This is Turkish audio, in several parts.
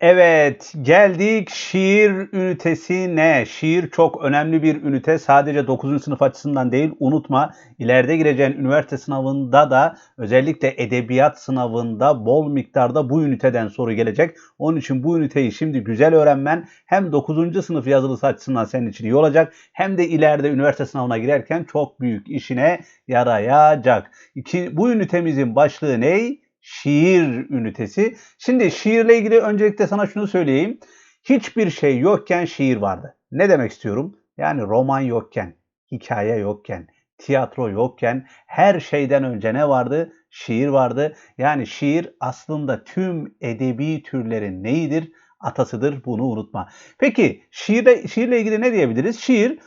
Evet, geldik şiir ünitesine. Şiir çok önemli bir ünite. Sadece 9. sınıf açısından değil, unutma. ileride gireceğin üniversite sınavında da özellikle edebiyat sınavında bol miktarda bu üniteden soru gelecek. Onun için bu üniteyi şimdi güzel öğrenmen hem 9. sınıf yazılısı açısından senin için iyi olacak hem de ileride üniversite sınavına girerken çok büyük işine yarayacak. İki, bu ünitemizin başlığı ne? Şiir ünitesi. Şimdi şiirle ilgili öncelikle sana şunu söyleyeyim. Hiçbir şey yokken şiir vardı. Ne demek istiyorum? Yani roman yokken, hikaye yokken, tiyatro yokken her şeyden önce ne vardı? Şiir vardı. Yani şiir aslında tüm edebi türlerin neyidir? Atasıdır. Bunu unutma. Peki şiirle, şiirle ilgili ne diyebiliriz? Şiir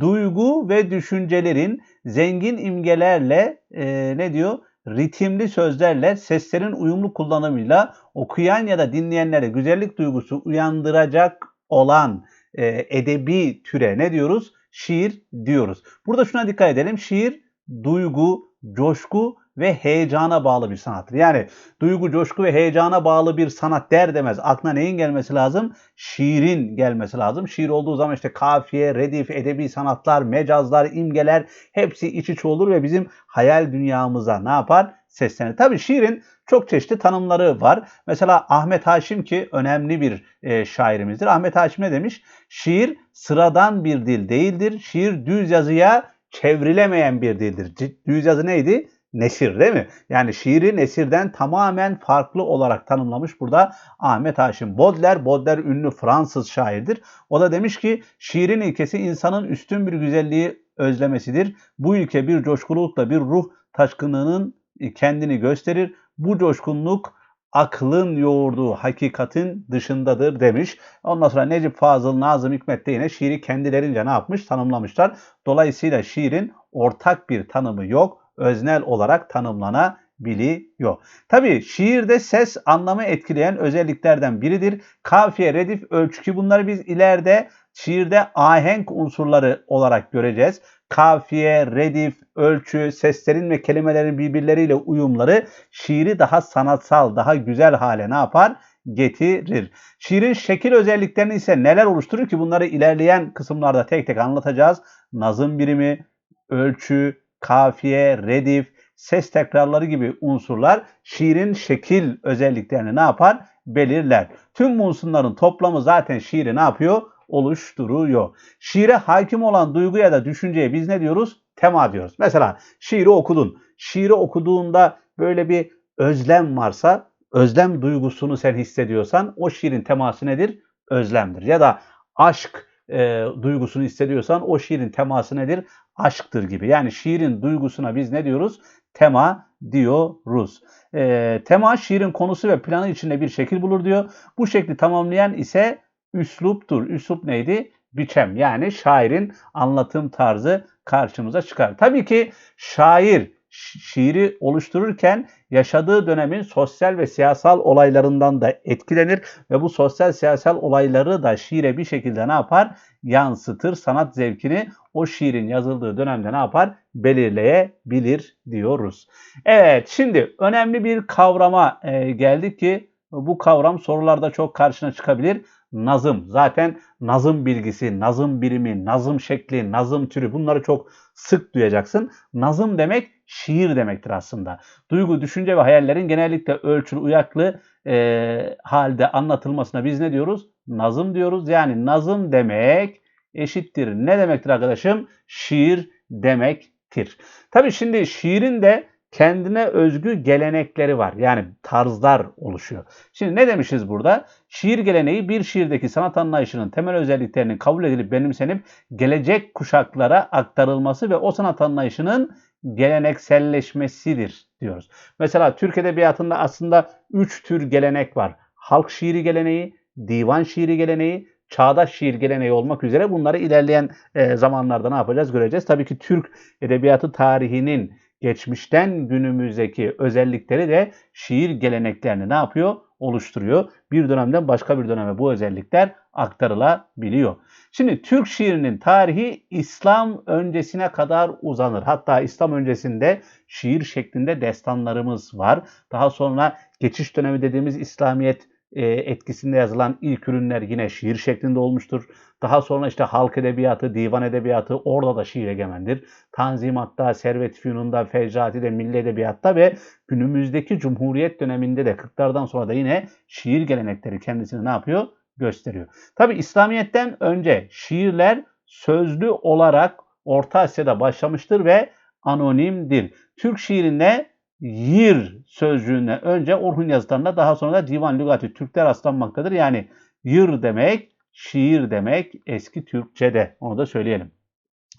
duygu ve düşüncelerin zengin imgelerle e, ne diyor? Ritimli sözlerle seslerin uyumlu kullanımıyla okuyan ya da dinleyenlere güzellik duygusu uyandıracak olan e, edebi türe ne diyoruz? Şiir diyoruz. Burada şuna dikkat edelim. Şiir duygu, coşku ve heyecana bağlı bir sanattır. Yani duygu, coşku ve heyecana bağlı bir sanat der demez. Aklına neyin gelmesi lazım? Şiirin gelmesi lazım. Şiir olduğu zaman işte kafiye, redif, edebi sanatlar, mecazlar, imgeler hepsi iç içe olur ve bizim hayal dünyamıza ne yapar? Seslenir. Tabi şiirin çok çeşitli tanımları var. Mesela Ahmet Haşim ki önemli bir e, şairimizdir. Ahmet Haşim ne demiş? Şiir sıradan bir dil değildir. Şiir düz yazıya çevrilemeyen bir dildir. Düz yazı neydi? Nesir değil mi? Yani şiiri nesirden tamamen farklı olarak tanımlamış burada Ahmet Haşim Baudelaire. Baudelaire ünlü Fransız şairdir. O da demiş ki şiirin ilkesi insanın üstün bir güzelliği özlemesidir. Bu ilke bir coşkulukla bir ruh taşkınlığının kendini gösterir. Bu coşkunluk aklın yoğurduğu hakikatin dışındadır demiş. Ondan sonra Necip Fazıl, Nazım Hikmet de yine şiiri kendilerince ne yapmış? Tanımlamışlar. Dolayısıyla şiirin ortak bir tanımı yok öznel olarak tanımlanabiliyor. Tabii şiirde ses anlamı etkileyen özelliklerden biridir. Kafiye, redif, ölçü ki bunları biz ileride şiirde ahenk unsurları olarak göreceğiz. Kafiye, redif, ölçü, seslerin ve kelimelerin birbirleriyle uyumları şiiri daha sanatsal, daha güzel hale ne yapar? getirir. Şiirin şekil özelliklerini ise neler oluşturur ki bunları ilerleyen kısımlarda tek tek anlatacağız. Nazım birimi, ölçü, kafiye, redif, ses tekrarları gibi unsurlar şiirin şekil özelliklerini ne yapar? Belirler. Tüm unsurların toplamı zaten şiiri ne yapıyor? Oluşturuyor. Şiire hakim olan duygu ya da düşünceye biz ne diyoruz? Tema diyoruz. Mesela şiiri okudun. Şiiri okuduğunda böyle bir özlem varsa, özlem duygusunu sen hissediyorsan o şiirin teması nedir? Özlemdir. Ya da aşk e, duygusunu hissediyorsan o şiirin teması nedir? Aşktır gibi. Yani şiirin duygusuna biz ne diyoruz? Tema diyoruz. E, tema şiirin konusu ve planı içinde bir şekil bulur diyor. Bu şekli tamamlayan ise üsluptur. Üslup neydi? Biçem yani şairin anlatım tarzı karşımıza çıkar. Tabii ki şair şiiri oluştururken yaşadığı dönemin sosyal ve siyasal olaylarından da etkilenir ve bu sosyal siyasal olayları da şiire bir şekilde ne yapar? Yansıtır. Sanat zevkini o şiirin yazıldığı dönemde ne yapar? Belirleyebilir diyoruz. Evet şimdi önemli bir kavrama geldik ki bu kavram sorularda çok karşına çıkabilir. Nazım. Zaten nazım bilgisi, nazım birimi, nazım şekli, nazım türü bunları çok sık duyacaksın. Nazım demek şiir demektir aslında. Duygu, düşünce ve hayallerin genellikle ölçülü, uyaklı e, halde anlatılmasına biz ne diyoruz? Nazım diyoruz. Yani nazım demek eşittir. Ne demektir arkadaşım? Şiir demektir. Tabii şimdi şiirin de kendine özgü gelenekleri var. Yani tarzlar oluşuyor. Şimdi ne demişiz burada? Şiir geleneği bir şiirdeki sanat anlayışının temel özelliklerinin kabul edilip benimsenip gelecek kuşaklara aktarılması ve o sanat anlayışının gelenekselleşmesidir diyoruz. Mesela Türk Edebiyatı'nda aslında üç tür gelenek var. Halk şiiri geleneği, divan şiiri geleneği, çağdaş şiir geleneği olmak üzere bunları ilerleyen e, zamanlarda ne yapacağız göreceğiz. Tabii ki Türk Edebiyatı tarihinin geçmişten günümüzdeki özellikleri de şiir geleneklerini ne yapıyor? Oluşturuyor. Bir dönemden başka bir döneme bu özellikler aktarılabiliyor. Şimdi Türk şiirinin tarihi İslam öncesine kadar uzanır. Hatta İslam öncesinde şiir şeklinde destanlarımız var. Daha sonra geçiş dönemi dediğimiz İslamiyet e, etkisinde yazılan ilk ürünler yine şiir şeklinde olmuştur. Daha sonra işte halk edebiyatı, divan edebiyatı orada da şiir egemendir. Tanzimat'ta, Servet Fünun'da, Fecrati'de, Milli Edebiyat'ta ve günümüzdeki Cumhuriyet döneminde de 40'lardan sonra da yine şiir gelenekleri kendisini ne yapıyor? Gösteriyor. Tabi İslamiyet'ten önce şiirler sözlü olarak Orta Asya'da başlamıştır ve anonimdir. Türk şiirinde yir sözcüğüne önce Orhun yazılarında daha sonra da divan lügati Türkler rastlanmaktadır. Yani yır demek şiir demek eski Türkçe'de. Onu da söyleyelim.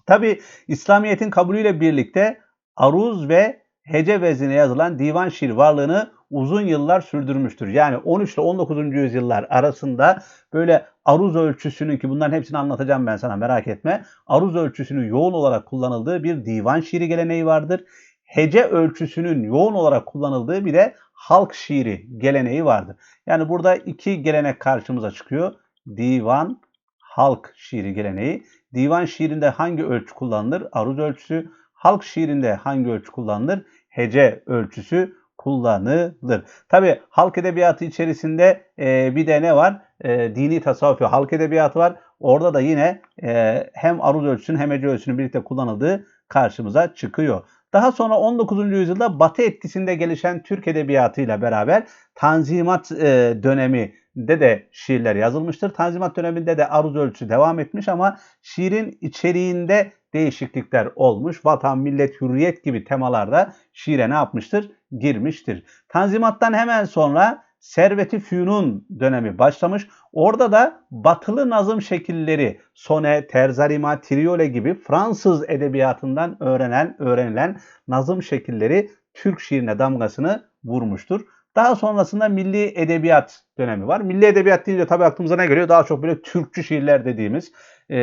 Tabi İslamiyet'in kabulüyle birlikte aruz ve hece vezine yazılan divan şiir varlığını uzun yıllar sürdürmüştür. Yani 13 ile 19. yüzyıllar arasında böyle aruz ölçüsünün ki bunların hepsini anlatacağım ben sana merak etme. Aruz ölçüsünün yoğun olarak kullanıldığı bir divan şiiri geleneği vardır. Hece ölçüsünün yoğun olarak kullanıldığı bir de halk şiiri geleneği vardır. Yani burada iki gelenek karşımıza çıkıyor. Divan, halk şiiri geleneği. Divan şiirinde hangi ölçü kullanılır? Aruz ölçüsü. Halk şiirinde hangi ölçü kullanılır? Hece ölçüsü kullanılır. Tabi halk edebiyatı içerisinde e, bir de ne var? E, dini tasavvuf ve halk edebiyatı var. Orada da yine e, hem aruz ölçüsünün hem hece ölçüsünün birlikte kullanıldığı karşımıza çıkıyor. Daha sonra 19. yüzyılda Batı etkisinde gelişen Türk edebiyatıyla beraber Tanzimat e, dönemi de de şiirler yazılmıştır. Tanzimat döneminde de aruz ölçüsü devam etmiş ama şiirin içeriğinde değişiklikler olmuş. Vatan, millet, hürriyet gibi temalarda şiire ne yapmıştır? Girmiştir. Tanzimattan hemen sonra Servet-i Fünun dönemi başlamış. Orada da batılı nazım şekilleri, sone, terzarima, triole gibi Fransız edebiyatından öğrenen, öğrenilen nazım şekilleri Türk şiirine damgasını vurmuştur. Daha sonrasında milli edebiyat dönemi var. Milli edebiyat deyince tabii aklımıza ne geliyor? Daha çok böyle Türkçü şiirler dediğimiz e,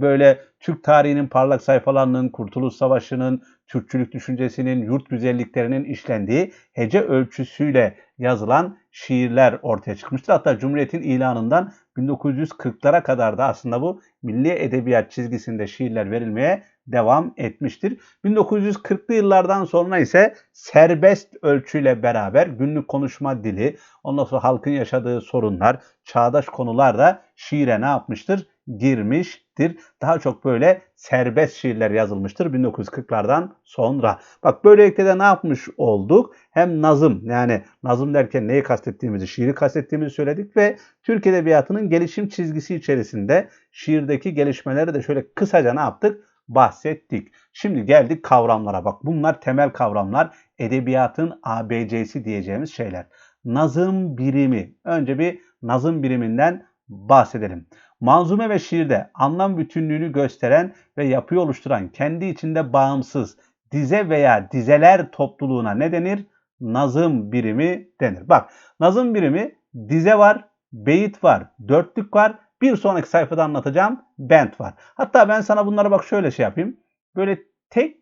böyle Türk tarihinin parlak sayfalarının, Kurtuluş Savaşı'nın, Türkçülük düşüncesinin, yurt güzelliklerinin işlendiği hece ölçüsüyle yazılan şiirler ortaya çıkmıştır. Hatta Cumhuriyet'in ilanından 1940'lara kadar da aslında bu milli edebiyat çizgisinde şiirler verilmeye devam etmiştir. 1940'lı yıllardan sonra ise serbest ölçüyle beraber günlük konuşma dili, ondan sonra halkın yaşadığı sorunlar, çağdaş konular da şiire ne yapmıştır? Girmiştir. Daha çok böyle serbest şiirler yazılmıştır 1940'lardan sonra. Bak böylelikle de ne yapmış olduk? Hem nazım yani nazım derken neyi kastettiğimizi, şiiri kastettiğimizi söyledik ve Türk Edebiyatı'nın gelişim çizgisi içerisinde şiirdeki gelişmeleri de şöyle kısaca ne yaptık? bahsettik. Şimdi geldik kavramlara. Bak bunlar temel kavramlar. Edebiyatın ABC'si diyeceğimiz şeyler. Nazım birimi. Önce bir nazım biriminden bahsedelim. Manzume ve şiirde anlam bütünlüğünü gösteren ve yapıyı oluşturan kendi içinde bağımsız dize veya dizeler topluluğuna ne denir? Nazım birimi denir. Bak nazım birimi dize var, beyit var, dörtlük var. Bir sonraki sayfada anlatacağım bent var. Hatta ben sana bunlara bak şöyle şey yapayım. Böyle tek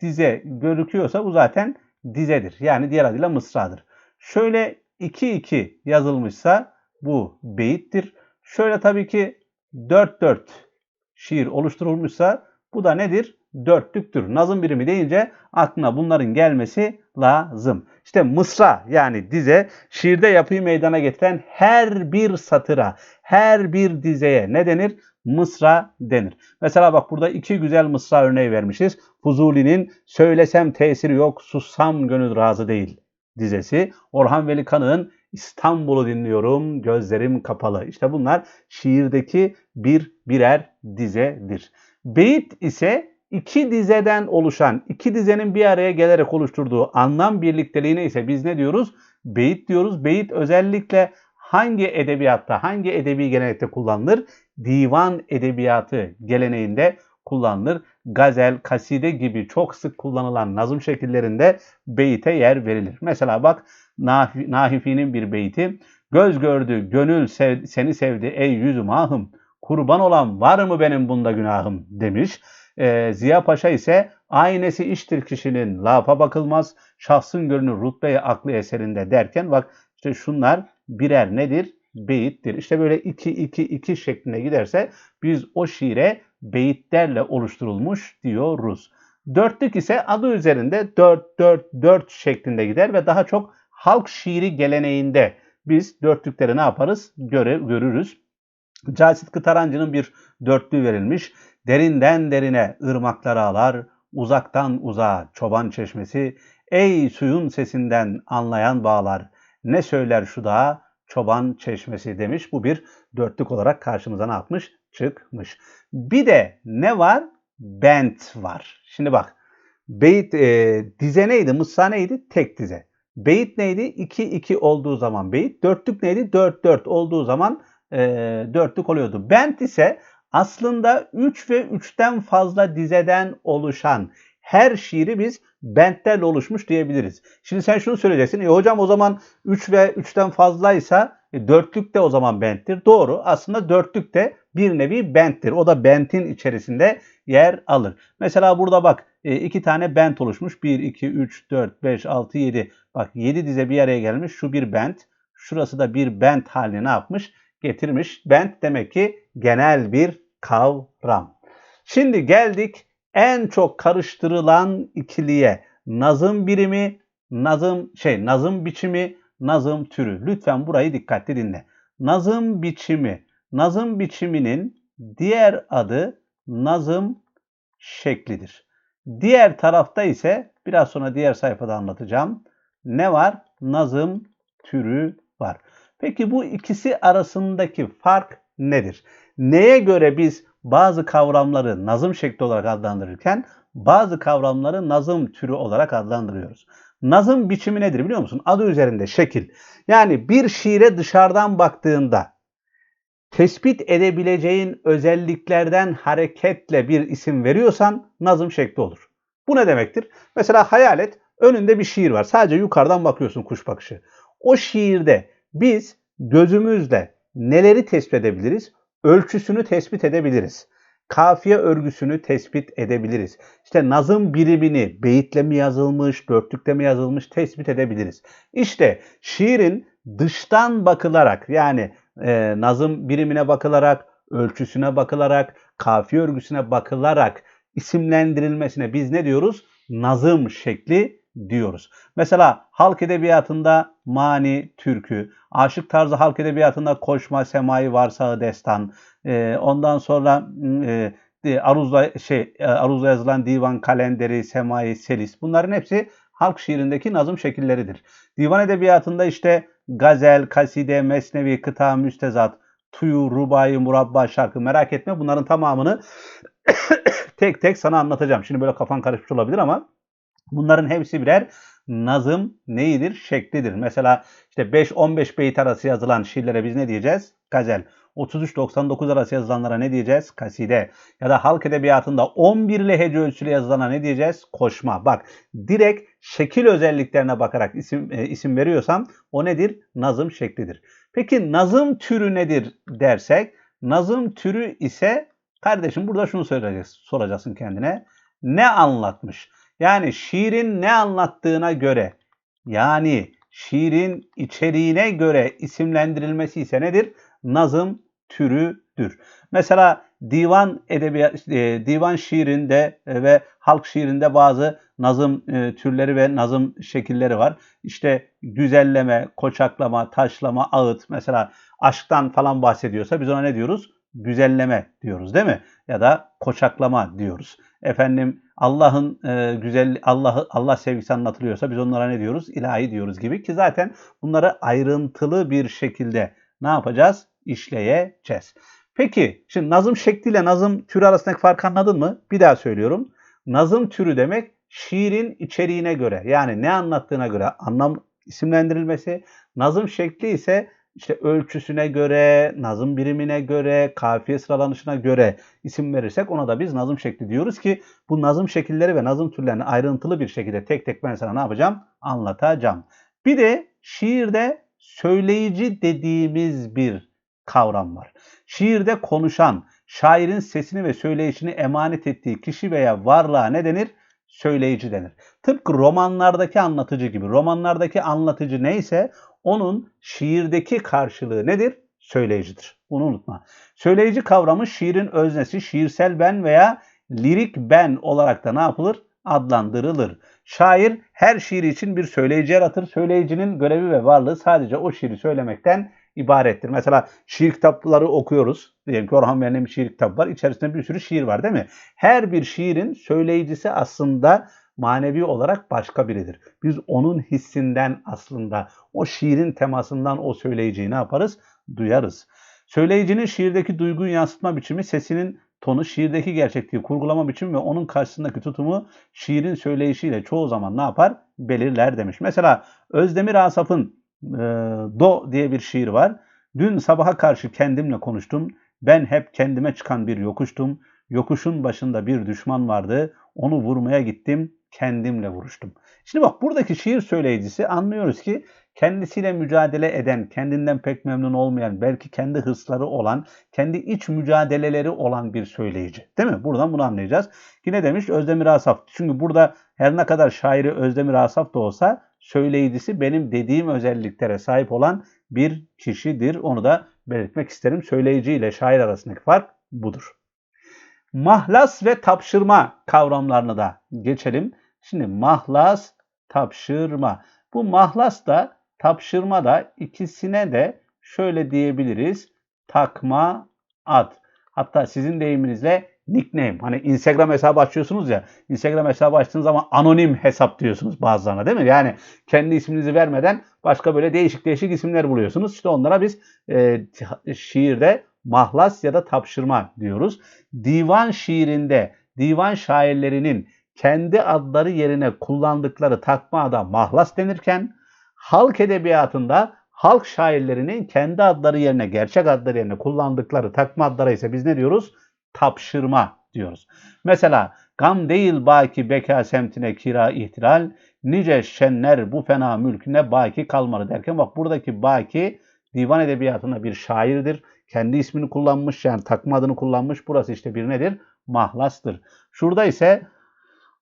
dize gözüküyorsa bu zaten dizedir. Yani diğer adıyla mısradır. Şöyle 2-2 yazılmışsa bu beyittir. Şöyle tabii ki 4-4 şiir oluşturulmuşsa bu da nedir? Dörtlüktür. Nazım birimi deyince aklına bunların gelmesi lazım. İşte mısra yani dize şiirde yapıyı meydana getiren her bir satıra, her bir dizeye ne denir? Mısra denir. Mesela bak burada iki güzel mısra örneği vermişiz. Fuzuli'nin söylesem tesiri yok, sussam gönül razı değil dizesi. Orhan Veli Kanık'ın İstanbul'u dinliyorum, gözlerim kapalı. İşte bunlar şiirdeki bir birer dizedir. Beyit ise iki dizeden oluşan, iki dizenin bir araya gelerek oluşturduğu anlam birlikteliğine ise biz ne diyoruz? Beyit diyoruz. Beyit özellikle hangi edebiyatta, hangi edebi gelenekte kullanılır? Divan edebiyatı geleneğinde kullanılır. Gazel, kaside gibi çok sık kullanılan nazım şekillerinde beyite yer verilir. Mesela bak Nahifi'nin bir beyti. Göz gördü, gönül sev, seni sevdi ey yüzüm ahım. Kurban olan var mı benim bunda günahım demiş. Ee, Ziya Paşa ise aynesi iştir kişinin lafa bakılmaz. Şahsın görünür rutbeye aklı eserinde derken bak işte şunlar birer nedir? Beyittir. İşte böyle 2-2-2 şeklinde giderse biz o şiire beyitlerle oluşturulmuş diyoruz. Dörtlük ise adı üzerinde 4-4-4 şeklinde gider ve daha çok halk şiiri geleneğinde biz dörtlükleri ne yaparız? Göre, görürüz. Casit Kıtarancı'nın bir dörtlüğü verilmiş. Derinden derine ırmaklar ağlar, uzaktan uzağa çoban çeşmesi, ey suyun sesinden anlayan bağlar, ne söyler şu dağa çoban çeşmesi demiş. Bu bir dörtlük olarak karşımıza ne yapmış? Çıkmış. Bir de ne var? Bent var. Şimdi bak. Beyit e, dize neydi? Mısra neydi? Tek dize. Beyit neydi? 2-2 olduğu zaman beyit. Dörtlük neydi? 4-4 olduğu zaman e, dörtlük oluyordu. Bent ise aslında 3 ve 3'ten fazla dizeden oluşan her şiiri biz bentlerle oluşmuş diyebiliriz. Şimdi sen şunu söyleyeceksin. E hocam o zaman 3 ve 3'ten fazlaysa e, dörtlük de o zaman benttir. Doğru. Aslında dörtlük de bir nevi benttir. O da bentin içerisinde yer alır. Mesela burada bak e, iki tane bent oluşmuş. 1, 2, 3, 4, 5, 6, 7. Bak 7 dize bir araya gelmiş. Şu bir bent. Şurası da bir bent haline ne yapmış? Getirmiş. Bent demek ki genel bir kavram. Şimdi geldik en çok karıştırılan ikiliye. Nazım birimi, nazım şey, nazım biçimi, nazım türü. Lütfen burayı dikkatli dinle. Nazım biçimi, nazım biçiminin diğer adı nazım şeklidir. Diğer tarafta ise biraz sonra diğer sayfada anlatacağım. Ne var? Nazım türü var. Peki bu ikisi arasındaki fark nedir? Neye göre biz bazı kavramları nazım şekli olarak adlandırırken bazı kavramları nazım türü olarak adlandırıyoruz. Nazım biçimi nedir biliyor musun? Adı üzerinde şekil. Yani bir şiire dışarıdan baktığında tespit edebileceğin özelliklerden hareketle bir isim veriyorsan nazım şekli olur. Bu ne demektir? Mesela hayal et önünde bir şiir var. Sadece yukarıdan bakıyorsun kuş bakışı. O şiirde biz gözümüzle neleri tespit edebiliriz? Ölçüsünü tespit edebiliriz. Kafiye örgüsünü tespit edebiliriz. İşte nazım birimini beyitle mi yazılmış, dörtlükte mi yazılmış tespit edebiliriz. İşte şiirin dıştan bakılarak yani e, nazım birimine bakılarak, ölçüsüne bakılarak, kafiye örgüsüne bakılarak isimlendirilmesine biz ne diyoruz? Nazım şekli diyoruz. Mesela halk edebiyatında mani, türkü, aşık tarzı halk edebiyatında koşma, semai, varsağı, destan, e, ondan sonra e, aruzla şey e, aruzla yazılan divan kalenderi, semai, selis bunların hepsi halk şiirindeki nazım şekilleridir. Divan edebiyatında işte gazel, kaside, mesnevi, kıta, müstezat, tuyu, rubai, murabba, şarkı merak etme bunların tamamını tek tek sana anlatacağım. Şimdi böyle kafan karışmış olabilir ama bunların hepsi birer nazım neyidir? Şeklidir. Mesela işte 5-15 beyt arası yazılan şiirlere biz ne diyeceğiz? Gazel. 33-99 arası yazılanlara ne diyeceğiz? Kaside. Ya da halk edebiyatında 11 lehece ölçülü yazılana ne diyeceğiz? Koşma. Bak direkt şekil özelliklerine bakarak isim, e, isim veriyorsam o nedir? Nazım şeklidir. Peki nazım türü nedir dersek nazım türü ise kardeşim burada şunu söyleyeceğiz, soracaksın kendine. Ne anlatmış? Yani şiirin ne anlattığına göre yani şiirin içeriğine göre isimlendirilmesi ise nedir? Nazım türüdür. Mesela divan edebiyat e, divan şiirinde e, ve halk şiirinde bazı nazım e, türleri ve nazım şekilleri var. İşte güzelleme, koçaklama, taşlama, ağıt mesela aşktan falan bahsediyorsa biz ona ne diyoruz? Güzelleme diyoruz değil mi? Ya da koçaklama diyoruz. Efendim Allah'ın e, güzel Allah Allah sevgisi anlatılıyorsa biz onlara ne diyoruz? İlahi diyoruz gibi ki zaten bunları ayrıntılı bir şekilde ne yapacağız? İşleyeceğiz. Peki şimdi nazım şekliyle nazım türü arasındaki farkı anladın mı? Bir daha söylüyorum. Nazım türü demek şiirin içeriğine göre yani ne anlattığına göre anlam isimlendirilmesi. Nazım şekli ise işte ölçüsüne göre, nazım birimine göre, kafiye sıralanışına göre isim verirsek ona da biz nazım şekli diyoruz ki bu nazım şekilleri ve nazım türlerini ayrıntılı bir şekilde tek tek ben sana ne yapacağım? Anlatacağım. Bir de şiirde söyleyici dediğimiz bir kavram var. Şiirde konuşan, şairin sesini ve söyleyişini emanet ettiği kişi veya varlığa ne denir? Söyleyici denir. Tıpkı romanlardaki anlatıcı gibi. Romanlardaki anlatıcı neyse onun şiirdeki karşılığı nedir? Söyleyicidir. Bunu unutma. Söyleyici kavramı şiirin öznesi, şiirsel ben veya lirik ben olarak da ne yapılır? adlandırılır. Şair her şiir için bir söyleyici yaratır. Söyleyicinin görevi ve varlığı sadece o şiiri söylemekten ibarettir. Mesela şiir kitapları okuyoruz. Diyelim ki Orhan Veli'nin bir şiir kitabı var. İçerisinde bir sürü şiir var değil mi? Her bir şiirin söyleyicisi aslında manevi olarak başka biridir. Biz onun hissinden aslında o şiirin temasından o söyleyiciyi ne yaparız? Duyarız. Söyleyicinin şiirdeki duyguyu yansıtma biçimi, sesinin tonu, şiirdeki gerçekliği kurgulama biçimi ve onun karşısındaki tutumu şiirin söyleyişiyle çoğu zaman ne yapar? Belirler demiş. Mesela Özdemir Asaf'ın e, Do diye bir şiir var. Dün sabaha karşı kendimle konuştum. Ben hep kendime çıkan bir yokuştum. Yokuşun başında bir düşman vardı. Onu vurmaya gittim. Kendimle vuruştum. Şimdi bak buradaki şiir söyleyicisi anlıyoruz ki kendisiyle mücadele eden, kendinden pek memnun olmayan, belki kendi hırsları olan, kendi iç mücadeleleri olan bir söyleyici. Değil mi? Buradan bunu anlayacağız. Yine demiş Özdemir Asaf. Çünkü burada her ne kadar şairi Özdemir Asaf da olsa söyleyicisi benim dediğim özelliklere sahip olan bir kişidir. Onu da belirtmek isterim. Söyleyici ile şair arasındaki fark budur. Mahlas ve tapşırma kavramlarını da geçelim. Şimdi mahlas, tapşırma. Bu mahlas da tapşırma da ikisine de şöyle diyebiliriz. Takma ad. Hatta sizin deyiminizle nickname. Hani Instagram hesabı açıyorsunuz ya. Instagram hesabı açtığınız zaman anonim hesap diyorsunuz bazılarına değil mi? Yani kendi isminizi vermeden başka böyle değişik değişik isimler buluyorsunuz. İşte onlara biz e, şiirde mahlas ya da tapşırma diyoruz. Divan şiirinde divan şairlerinin kendi adları yerine kullandıkları takma ada mahlas denirken halk edebiyatında halk şairlerinin kendi adları yerine gerçek adları yerine kullandıkları takma adlara ise biz ne diyoruz? Tapşırma diyoruz. Mesela gam değil baki beka semtine kira ihtilal, nice şenler bu fena mülküne baki kalmalı derken bak buradaki baki divan edebiyatında bir şairdir. Kendi ismini kullanmış yani takma adını kullanmış. Burası işte bir nedir? Mahlastır. Şurada ise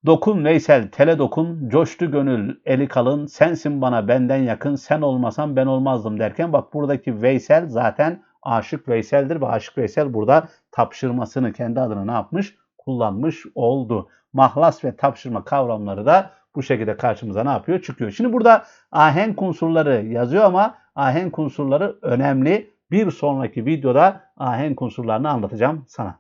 Dokun Veysel, tele dokun, coştu gönül, eli kalın, sensin bana benden yakın, sen olmasan ben olmazdım derken bak buradaki Veysel zaten aşık Veysel'dir ve aşık Veysel burada tapşırmasını kendi adına ne yapmış? Kullanmış oldu. Mahlas ve tapşırma kavramları da bu şekilde karşımıza ne yapıyor? Çıkıyor. Şimdi burada ahenk unsurları yazıyor ama ahenk unsurları önemli. Bir sonraki videoda ahenk unsurlarını anlatacağım sana.